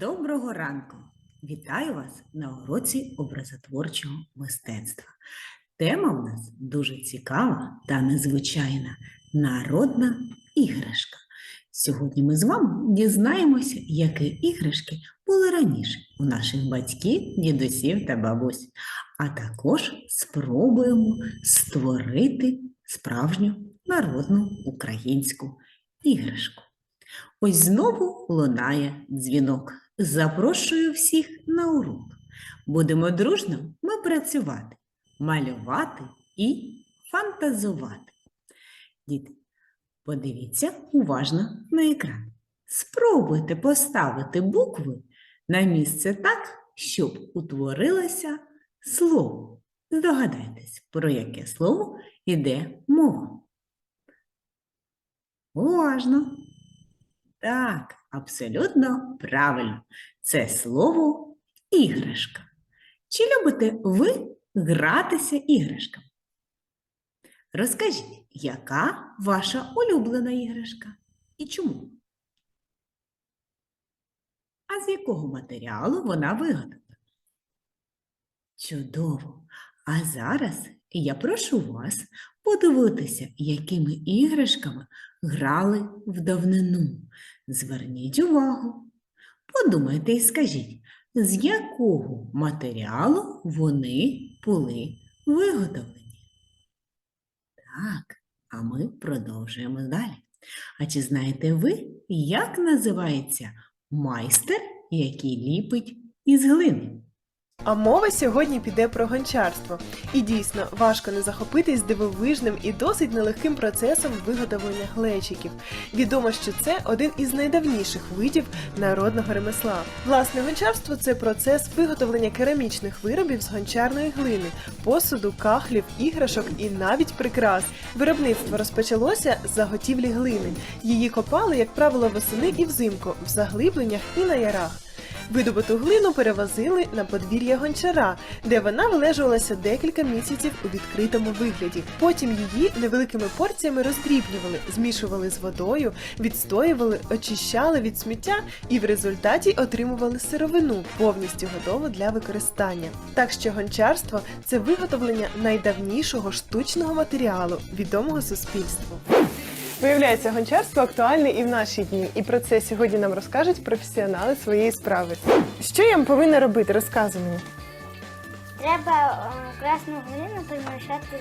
Доброго ранку! Вітаю вас на уроці образотворчого мистецтва. Тема в нас дуже цікава та незвичайна народна іграшка. Сьогодні ми з вами дізнаємося, які іграшки були раніше у наших батьків, дідусів та бабусь, а також спробуємо створити справжню народну українську іграшку. Ось знову лунає дзвінок. Запрошую всіх на урок. Будемо дружно ми працювати, малювати і фантазувати. Діти, подивіться уважно на екран. Спробуйте поставити букви на місце так, щоб утворилося слово. Здогадайтесь, про яке слово йде мова. Уважно. Так, абсолютно правильно. Це слово іграшка. Чи любите ви гратися іграшками? Розкажіть, яка ваша улюблена іграшка і чому? А з якого матеріалу вона виготовлена? Чудово! А зараз я прошу вас подивитися, якими іграшками грали в давнину. Зверніть увагу. Подумайте і скажіть, з якого матеріалу вони були виготовлені? Так, а ми продовжуємо далі. А чи знаєте ви, як називається майстер, який ліпить із глини? А мова сьогодні піде про гончарство. І дійсно важко не захопитись дивовижним і досить нелегким процесом виготовлення глечиків. Відомо, що це один із найдавніших видів народного ремесла. Власне, гончарство це процес виготовлення керамічних виробів з гончарної глини, посуду, кахлів, іграшок і навіть прикрас. Виробництво розпочалося з заготівлі глини. Її копали, як правило, восени і взимку, в заглибленнях і на ярах. Видобуту глину перевозили на подвір'я гончара, де вона вилежувалася декілька місяців у відкритому вигляді. Потім її невеликими порціями роздрібнювали, змішували з водою, відстоювали, очищали від сміття і в результаті отримували сировину, повністю готову для використання. Так що гончарство це виготовлення найдавнішого штучного матеріалу, відомого суспільству. Виявляється, гончарство актуальне і в наші дні, і про це сьогодні нам розкажуть професіонали своєї справи. Що я повинна робити? Розказуй мені. Треба е, красну глину перемішати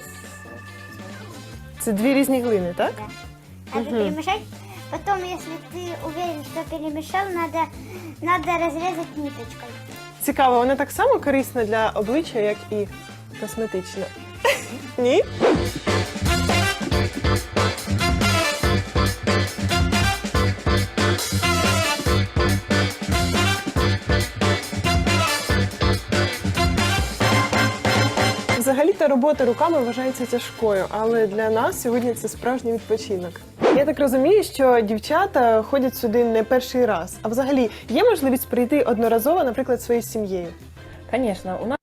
з Це дві різні глини, так? да. Надо Мгм. перемешать. Потом, если ты уверен, что перемешал, надо, надо разрезать ниточкой. Цікаво, вона так само корисна для обличчя, як і косметична. Ні? Взагалі-то робота руками вважається тяжкою, але для нас сьогодні це справжній відпочинок. Я так розумію, що дівчата ходять сюди не перший раз. А взагалі є можливість прийти одноразово, наприклад, своєю сім'єю. Конечно, у нас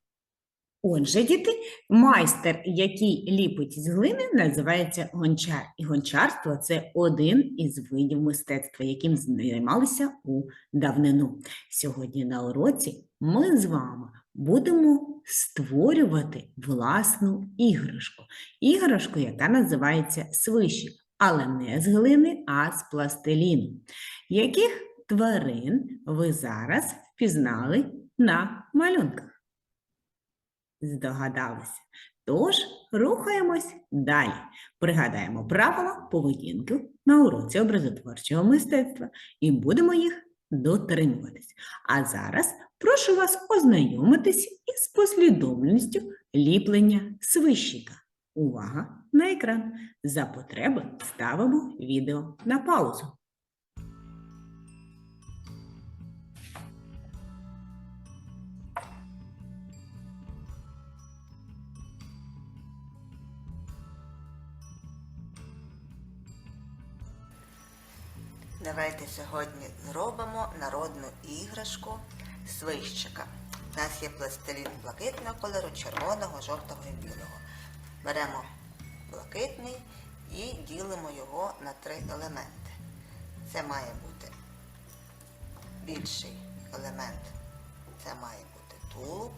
Отже, діти, майстер, який ліпить з глини, називається гончар. І гончарство це один із видів мистецтва, яким займалися у давнину. Сьогодні на уроці ми з вами будемо створювати власну іграшку. Іграшку, яка називається свищик, але не з глини, а з пластиліну. Яких тварин ви зараз впізнали на малюнках? Здогадалися. Тож рухаємось далі. Пригадаємо правила поведінки на уроці образотворчого мистецтва і будемо їх дотримуватись. А зараз прошу вас ознайомитись із послідовністю ліплення свищика. Увага на екран! За потреби ставимо відео на паузу. Давайте сьогодні зробимо народну іграшку свищика. У нас є пластилін блакитного кольору, червоного, жовтого і білого. Беремо блакитний і ділимо його на три елементи. Це має бути більший елемент. Це має бути тулуб.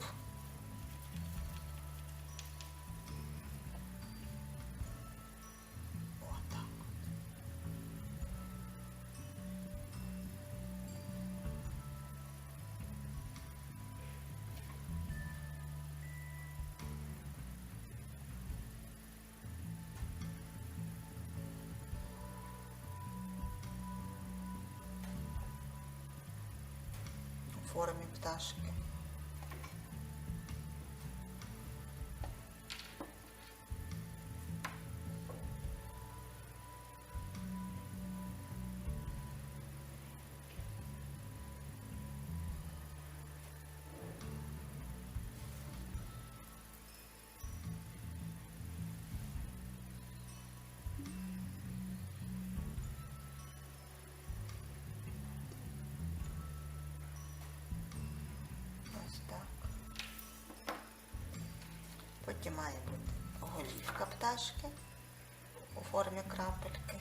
Формі пташки. Потім має бути голівка пташки у формі крапельки.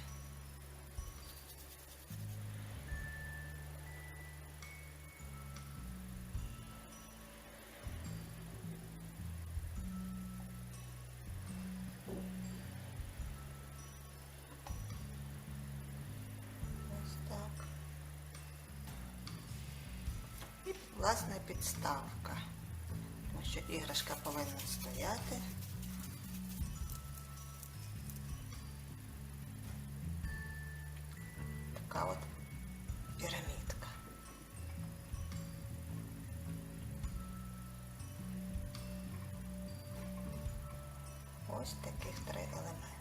Власне підставка. Що іграшка повинна стояти. Така от пірамідка. Ось таких три елементи.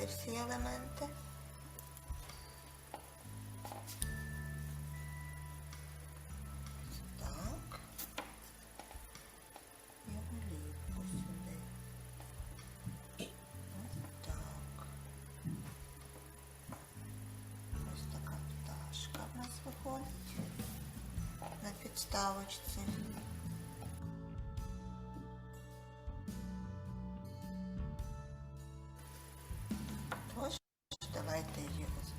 Об'єднати, всі елементи. Так. І голівку сюди. Ось так. Ось така пташка в нас виходить на підставочці.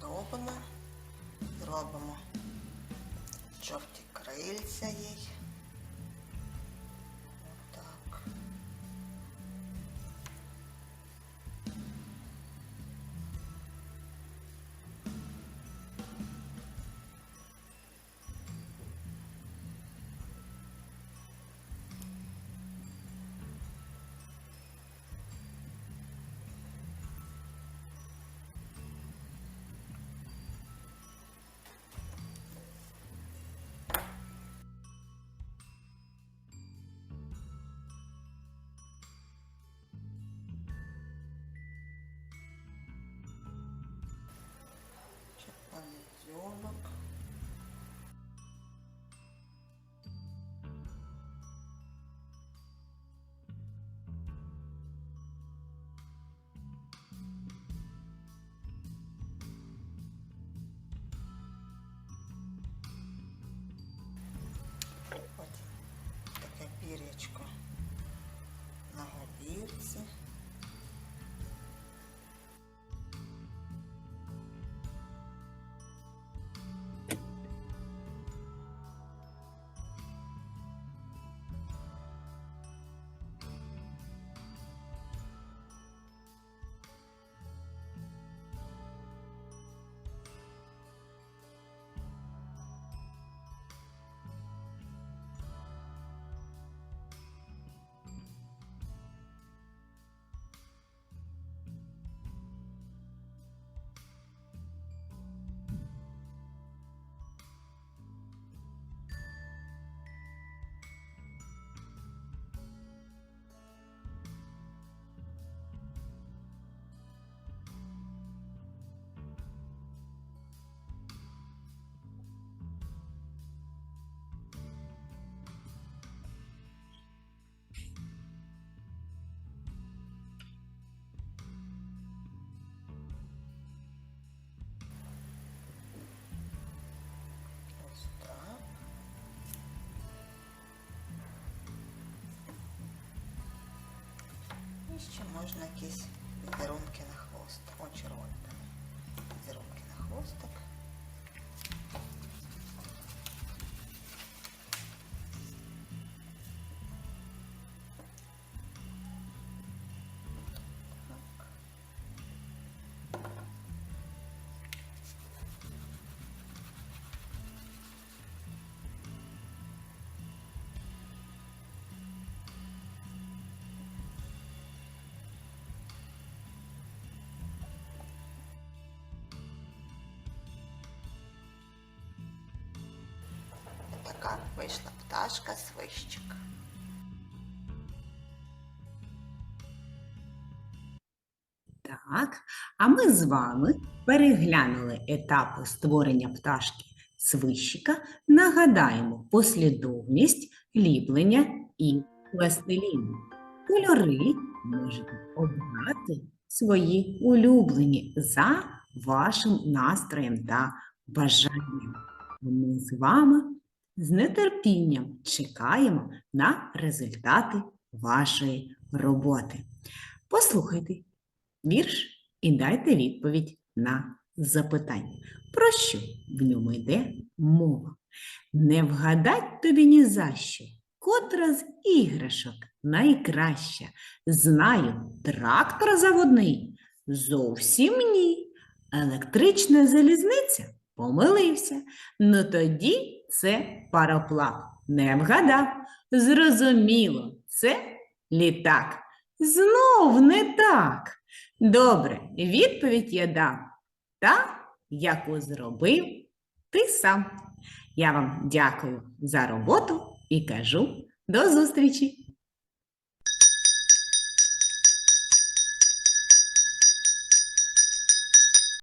Її оздобимо, зробимо жовті крильця їй. Можна якісь візерунки на хвост. О, червоний. Візерунки на хвостик. Така вийшла пташка свищик. Так, а ми з вами переглянули етапи створення пташки свищика, нагадаємо послідовність ліплення і пластиліну. Кольори можете обрати свої улюблені за вашим настроєм та бажанням. Ми з вами з нетерпінням чекаємо на результати вашої роботи. Послухайте вірш і дайте відповідь на запитання. Про що в ньому йде мова? Не вгадать тобі ні за що, котра з іграшок найкраща. Знаю, трактор заводний. Зовсім ні. Електрична залізниця помилився. Ну тоді це пароплав. Не вгадав. Зрозуміло, це літак. Знов не так. Добре, відповідь я дам. Та, яку зробив ти сам. Я вам дякую за роботу і кажу до зустрічі!